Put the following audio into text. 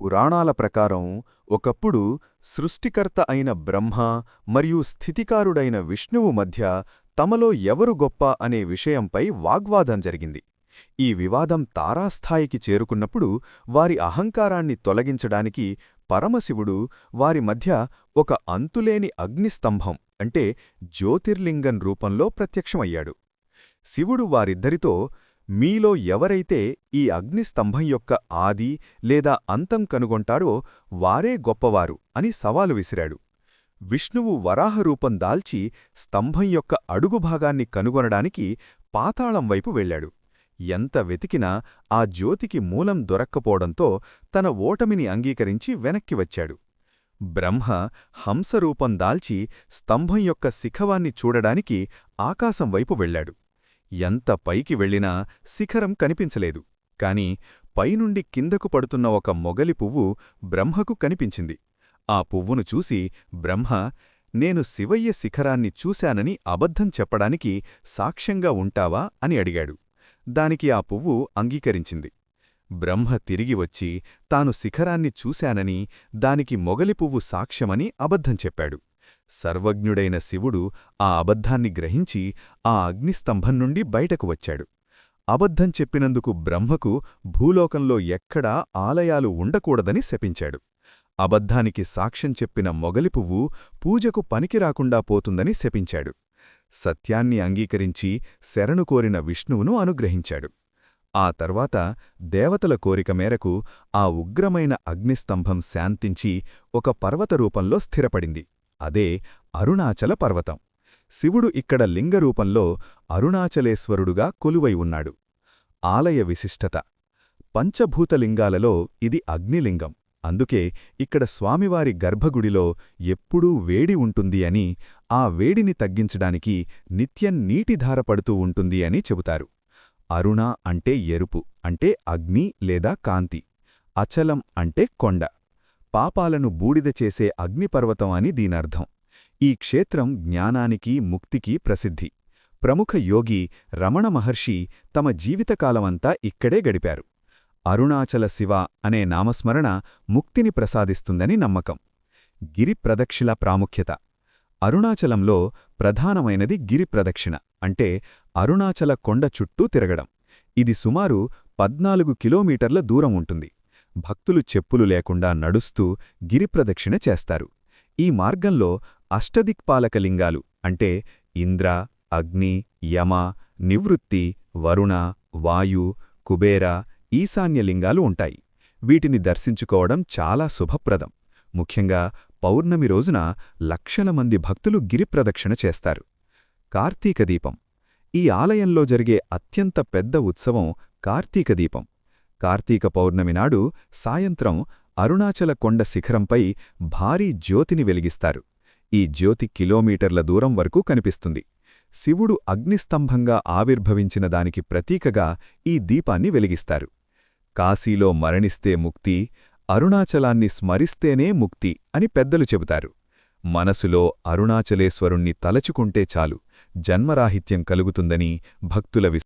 పురాణాల ప్రకారం ఒకప్పుడు సృష్టికర్త అయిన బ్రహ్మ మరియు స్థితికారుడైన విష్ణువు మధ్య తమలో ఎవరు గొప్ప అనే విషయంపై వాగ్వాదం జరిగింది. ఈ వివాదం తారాస్థాయికి చేరుకున్నప్పుడు వారి అహంకారాన్ని తొలగించడానికి పరమశివుడు వారి మధ్య ఒక అంతులేని అగ్నిస్తంభం అంటే జ్యోతిర్లింగం రూపంలో ప్రత్యక్షమయ్యాడు. శివుడు వారిద్దరితో మీలో ఎవరైతే ఈ అగ్నిస్తంభం యొక్క ఆది లేదా అంతం కనుగొంటారో వారే గొప్పవారు అని సవాలు విసిరాడు. విష్ణువు వరాహరూపం దాల్చి స్తంభం యొక్క అడుగుభాగాన్ని కనుగొనడానికి పాతాళం వైపు వెళ్ళాడు ఎంత వెతికినా ఆ జ్యోతికి మూలం దొరక్కపోవడంతో తన ఓటమిని అంగీకరించి వెనక్కి వచ్చాడు. బ్రహ్మ హంసరూపం దాల్చి స్తంభం యొక్క శిఖవాన్ని చూడడానికి ఆకాశం వైపు వెళ్ళాడు ఎంత పైకి వెళ్ళినా శిఖరం కనిపించలేదు. కాని పైనుండి కిందకు పడుతున్న ఒక మొగలి పువ్వు బ్రహ్మకు కనిపించింది. ఆ పువ్వును చూసి బ్రహ్మ నేను శివయ్య శిఖరాన్ని చూశానని అబద్ధం చెప్పడానికి సాక్ష్యంగా ఉంటావా? అని అడిగాడు. దానికి ఆ పువ్వు అంగీకరించింది. బ్రహ్మ తిరిగి వచ్చి తాను శిఖరాన్ని చూశానని దానికి మొగలి పువ్వు సాక్ష్యమని అబద్ధం చెప్పాడు. సర్వజ్ఞుడైన శివుడు ఆ అబద్ధాన్ని గ్రహించి ఆ అగ్నిస్తంభం నుండి బయటకు వచ్చాడు. అబద్ధం చెప్పినందుకు బ్రహ్మకు భూలోకంలో ఎక్కడా ఆలయాలు ఉండకూడదని శపించాడు. అబద్ధానికి సాక్ష్యం చెప్పిన మొగలి పువ్వు పూజకు పనికిరాకుండా పోతుందని శపించాడు. సత్యాన్ని అంగీకరించి శరణు కోరిన విష్ణువును అనుగ్రహించాడు. ఆ తర్వాత దేవతల కోరిక మేరకు ఆ ఉగ్రమైన అగ్నిస్తంభం శాంతించి ఒక పర్వత రూపంలో స్థిరపడింది. అదే అరుణాచల పర్వతం. శివుడు ఇక్కడ లింగరూపంలో అరుణాచలేశ్వరుడుగా కొలువై ఉన్నాడు. ఆలయ విశిష్టత. పంచభూతలింగాలలో ఇది అగ్నిలింగం. అందుకే ఇక్కడ స్వామివారి గర్భగుడిలో ఎప్పుడూ వేడి ఉంటుంది అని ఆ వేడిని తగ్గించడానికి నిత్యం నీటిధార పడుతూ ఉంటుంది అని చెబుతారు. అరుణ అంటే ఎరుపు అంటే అగ్ని లేదా కాంతి. అచలం అంటే కొండ. పాపాలను బూడిద చేసే అగ్నిపర్వతం అని దీనర్థం. ఈ క్షేత్రం జ్ఞానానికి ముక్తికి ప్రసిద్ధి. ప్రముఖ యోగి రమణ మహర్షి తమ జీవితకాలమంతా ఇక్కడే గడిపారు. అరుణాచల శివ అనే నామస్మరణ ముక్తిని ప్రసాదిస్తుందని నమ్మకం. గిరి ప్రదక్షిణ ప్రాముఖ్యత. అరుణాచలంలో ప్రధానమైనది గిరి ప్రదక్షిణ అంటే అరుణాచల కొండ చుట్టూ తిరగడం. ఇది సుమారు పద్నాలుగు కిలోమీటర్ల దూరం ఉంటుంది. భక్తులు చెప్పులు లేకుండా నడుస్తూ గిరిప్రదక్షిణ చేస్తారు. ఈ మార్గంలో అష్టదిక్పాలకలింగాలు అంటే ఇంద్ర అగ్ని యమ నివృత్తి వరుణ వాయు కుబేర ఈశాన్యలింగాలు ఉంటాయి. వీటిని దర్శించుకోవడం చాలా శుభప్రదం. ముఖ్యంగా పౌర్ణమి రోజున లక్షల మంది భక్తులు గిరిప్రదక్షిణ చేస్తారు. కార్తీక దీపం. ఈ ఆలయంలో జరిగే అత్యంత పెద్ద ఉత్సవం కార్తీక దీపం. కార్తీక పౌర్ణమి నాడు సాయంత్రం అరుణాచల కొండ శిఖరంపై భారీ జ్యోతిని వెలిగిస్తారు. ఈ జ్యోతి కిలోమీటర్ల దూరం వరకు కనిపిస్తుంది. శివుడు అగ్నిస్తంభంగా ఆవిర్భవించిన దానికి ప్రతీకగా ఈ దీపాన్ని వెలిగిస్తారు. కాశీలో మరణిస్తే ముక్తి అరుణాచలాన్ని స్మరిస్తేనే ముక్తి అని పెద్దలు చెబుతారు. మనసులో అరుణాచలేశ్వరుణ్ణి తలచుకుంటే చాలు జన్మరాహిత్యం కలుగుతుందని భక్తుల